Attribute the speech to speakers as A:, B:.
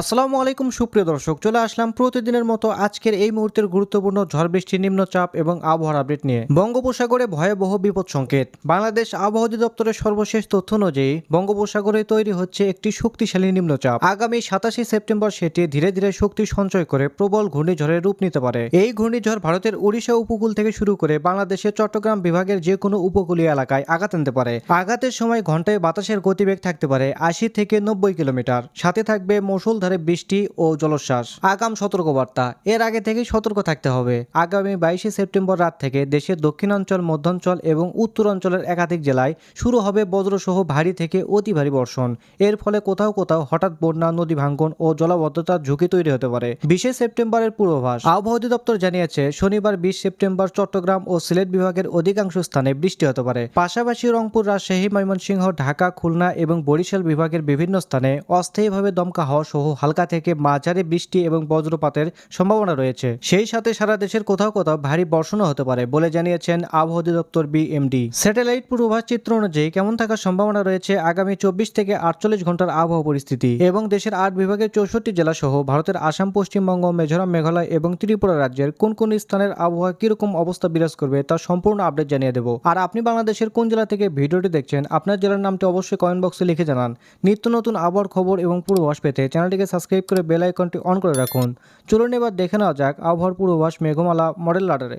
A: আসসালামু আলাইকুম, সুপ্রিয় দর্শক। চলে আসলাম প্রতিদিনের মতো আজকের এই মুহূর্তের গুরুত্বপূর্ণ ঝড় বৃষ্টি নিম্নচাপ এবং আবহাওয়ার আপডেট নিয়ে। বঙ্গোপসাগরে ভয়াবহ বিপদ সংকেত। বাংলাদেশ আবহাওয়া অধিদপ্তরের সর্বশেষ তথ্য অনুযায়ী, বঙ্গোপসাগরে তৈরি হচ্ছে একটি শক্তিশালী নিম্নচাপ। আগামী সাতাশে সেপ্টেম্বর সেটি ধীরে ধীরে শক্তি সঞ্চয় করে প্রবল ঘূর্ণিঝড়ের রূপ নিতে পারে। এই ঘূর্ণিঝড় ভারতের উড়িষ্যা উপকূল থেকে শুরু করে বাংলাদেশের চট্টগ্রাম বিভাগের যে কোনো উপকূলীয় এলাকায় আঘাত আনতে পারে। আঘাতের সময় ঘন্টায় বাতাসের গতিবেগ থাকতে পারে আশি থেকে নব্বই কিলোমিটার। সাথে থাকবে মুষলধারে বৃষ্টি ও জলোচ্ছ্বাস। আগাম সতর্কবার্তা। এর আগে থেকেই সতর্ক থাকতে হবে। আগামী বাইশে সেপ্টেম্বর রাত থেকে দেশের দক্ষিণাঞ্চল, মধ্যাঞ্চল এবং উত্তরাঞ্চলের একাধিক জেলায় শুরু হবে বজ্রসহ ভারী থেকে অতি ভারী বর্ষণ। এর ফলে কোথাও কোথাও হঠাৎ বন্যা, নদী ভাঙ্গন ও জলাবদ্ধতার ঝুঁকি তৈরি হতে পারে। বিশে সেপ্টেম্বরের পূর্বাভাস। আবহাওয়া অধিদপ্তর জানিয়েছে, শনিবার বিশ সেপ্টেম্বর চট্টগ্রাম ও সিলেট বিভাগের অধিকাংশ স্থানে বৃষ্টি হতে পারে। পাশাপাশি রংপুর, রাজশাহী, ময়মনসিংহ, ঢাকা, খুলনা এবং বরিশাল বিভাগের বিভিন্ন স্থানে অস্থায়ীভাবে দমকা হওয়া সহ হালকা থেকে মাঝারি বৃষ্টি এবং বজ্রপাতের সম্ভাবনা রয়েছে। সেই সাথে সারা দেশের কোথাও কোথাও ভারী বর্ষণও হতে পারে বলে জানিয়েছেন আবহাওয়া অধিদপ্তর বিএমডি। স্যাটেলাইট পূর্বাভাস চিত্র অনুযায়ী কেমন থাকার সম্ভাবনা রয়েছে আগামী চব্বিশ থেকে আটচল্লিশ ঘণ্টার আবহাওয়া পরিস্থিতি এবং দেশের আট বিভাগের চৌষট্টি জেলা সহ ভারতের আসাম, পশ্চিমবঙ্গ মেঘালয় মেঘালয় এবং ত্রিপুরা রাজ্যের কোন কোন স্থানের আবহাওয়া কীরকম অবস্থা বিরাজ করবে তা সম্পূর্ণ আপডেট জানিয়ে দেবো। আর আপনি বাংলাদেশের কোন জেলা থেকে ভিডিওটি দেখছেন, আপনার জেলার নামটি অবশ্যই কমেন্ট বক্সে লিখে জানান। নিত্য নতুন আবহাওয়ার খবর এবং পূর্বাভাস পেতে চ্যানেলটিকে সাবস্ক্রাইব করে বেল আইকনটি অন করে রাখুন। চলুন এবার দেখে নেওয়া যাক আবহাওয়ার পূর্বাভাস মেঘমালা মডেল লাডারে